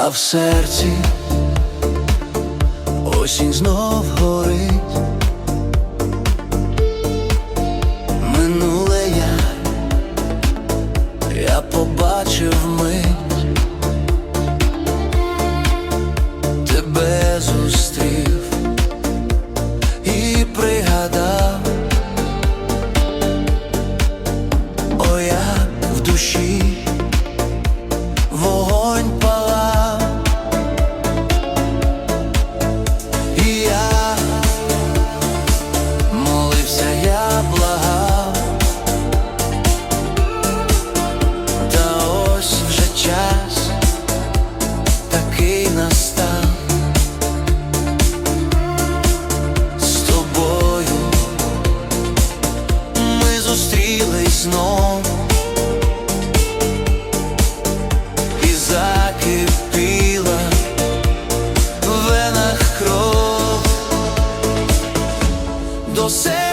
А в серці осінь знов горить, минуле я, я побачив мить, тебе зустрів і пригадав, о я в душі. mundo se